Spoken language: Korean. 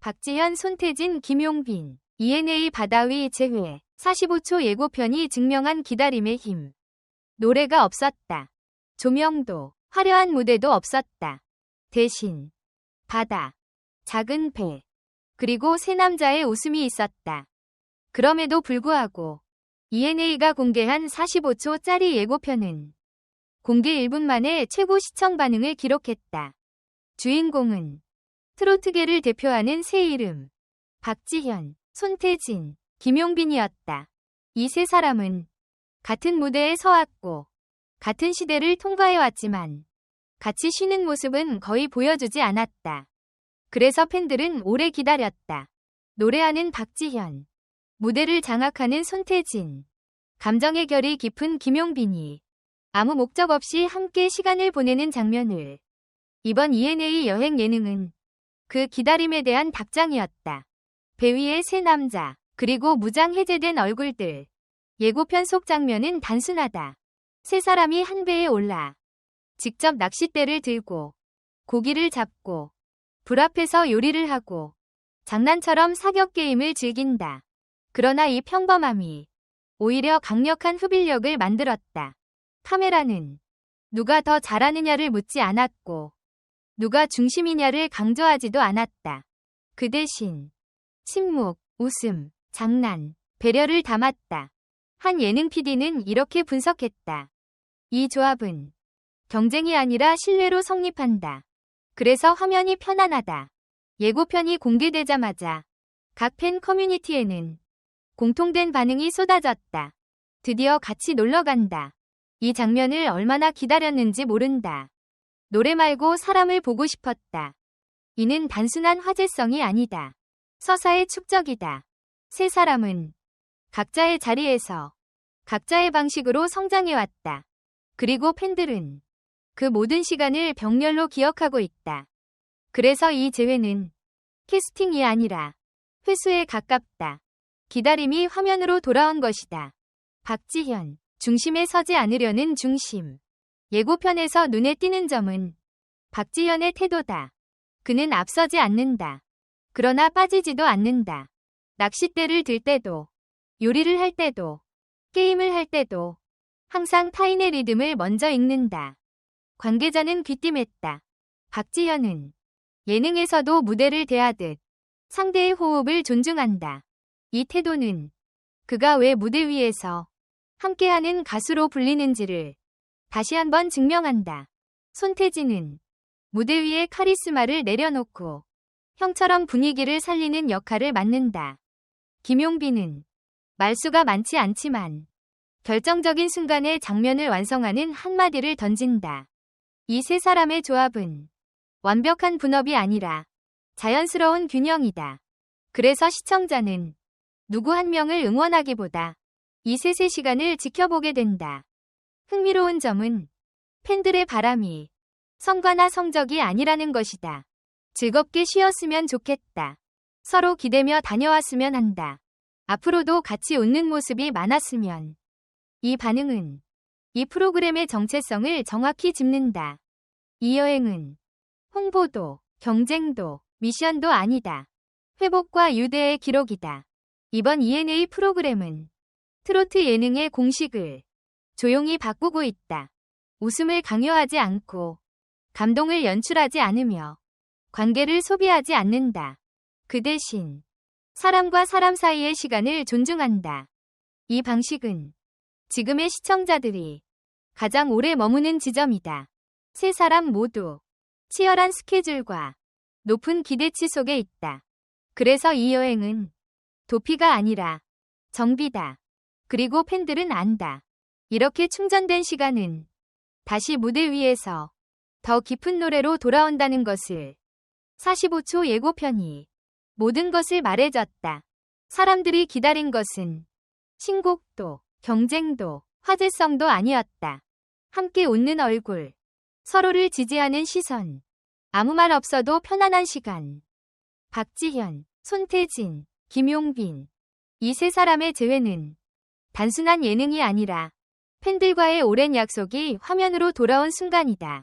박지현, 손태진, 김용빈, ENA 바다위 제외 45초 예고편이 증명한 기다림의 힘. 노래가 없었다. 조명도, 화려한 무대도 없었다. 대신 바다, 작은 배, 그리고 세 남자의 웃음이 있었다. 그럼에도 불구하고 ENA가 공개한 45초짜리 예고편은 공개 1분 만에 최고 시청 반응을 기록했다. 주인공은 트로트계를 대표하는 새 이름 박지현, 손태진, 김용빈이었다. 이 세 사람은 같은 무대에 서왔고 같은 시대를 통과해왔지만 같이 쉬는 모습은 거의 보여주지 않았다. 그래서 팬들은 오래 기다렸다. 노래하는 박지현, 무대를 장악하는 손태진, 감정의 결이 깊은 김용빈이 아무 목적 없이 함께 시간을 보내는 장면을 이번 ENA 여행 예능은 그 기다림에 대한 답장이었다. 배 위의 세 남자, 그리고 무장 해제된 얼굴들. 예고편 속 장면은 단순하다. 세 사람이 한 배에 올라 직접 낚싯대를 들고 고기를 잡고 불 앞에서 요리를 하고 장난처럼 사격 게임을 즐긴다. 그러나 이 평범함이 오히려 강력한 흡입력을 만들었다. 카메라는 누가 더 잘하느냐를 묻지 않았고 누가 중심이냐를 강조하지도 않았다. 그 대신 침묵, 웃음, 장난, 배려를 담았다. 한 예능 PD는 이렇게 분석했다. 이 조합은 경쟁이 아니라 신뢰로 성립한다. 그래서 화면이 편안하다. 예고편이 공개되자마자 각 팬 커뮤니티에는 공통된 반응이 쏟아졌다. 드디어 같이 놀러 간다. 이 장면을 얼마나 기다렸는지 모른다. 노래 말고 사람을 보고 싶었다. 이는 단순한 화제성이 아니다. 서사의 축적이다. 세 사람은 각자의 자리에서 각자의 방식으로 성장해왔다. 그리고 팬들은 그 모든 시간을 병렬로 기억하고 있다. 그래서 이 재회는 캐스팅이 아니라 회수에 가깝다. 기다림이 화면으로 돌아온 것이다. 박지현, 중심에 서지 않으려는 중심. 예고편에서 눈에 띄는 점은 박지현의 태도다. 그는 앞서지 않는다. 그러나 빠지지도 않는다. 낚싯대를 들 때도, 요리를 할 때도, 게임을 할 때도 항상 타인의 리듬을 먼저 읽는다. 관계자는 귀띔했다. 박지현은 예능에서도 무대를 대하듯 상대의 호흡을 존중한다. 이 태도는 그가 왜 무대 위에서 함께하는 가수로 불리는지를 다시 한번 증명한다. 손태진은 무대 위에 카리스마를 내려놓고 형처럼 분위기를 살리는 역할을 맡는다. 김용빈은 말수가 많지 않지만 결정적인 순간에 장면을 완성하는 한마디를 던진다. 이 세 사람의 조합은 완벽한 분업이 아니라 자연스러운 균형이다. 그래서 시청자는 누구 한 명을 응원하기보다 이 셋의 시간을 지켜보게 된다. 흥미로운 점은 팬들의 바람이 성과나 성적이 아니라는 것이다. 즐겁게 쉬었으면 좋겠다. 서로 기대며 다녀왔으면 한다. 앞으로도 같이 웃는 모습이 많았으면. 이 반응은 이 프로그램의 정체성을 정확히 짚는다. 이 여행은 홍보도, 경쟁도, 미션도 아니다. 회복과 유대의 기록이다. 이번 ENA 프로그램은 트로트 예능의 공식을 조용히 바꾸고 있다. 웃음을 강요하지 않고 감동을 연출하지 않으며 관계를 소비하지 않는다. 그 대신 사람과 사람 사이의 시간을 존중한다. 이 방식은 지금의 시청자들이 가장 오래 머무는 지점이다. 세 사람 모두 치열한 스케줄과 높은 기대치 속에 있다. 그래서 이 여행은 도피가 아니라 정비다. 그리고 팬들은 안다. 이렇게 충전된 시간은 다시 무대 위에서 더 깊은 노래로 돌아온다는 것을 45초 예고편이 모든 것을 말해줬다. 사람들이 기다린 것은 신곡도, 경쟁도, 화제성도 아니었다. 함께 웃는 얼굴, 서로를 지지하는 시선, 아무 말 없어도 편안한 시간. 박지현, 손태진, 김용빈. 이 세 사람의 재회는 단순한 예능이 아니라 팬들과의 오랜 약속이 화면으로 돌아온 순간이다.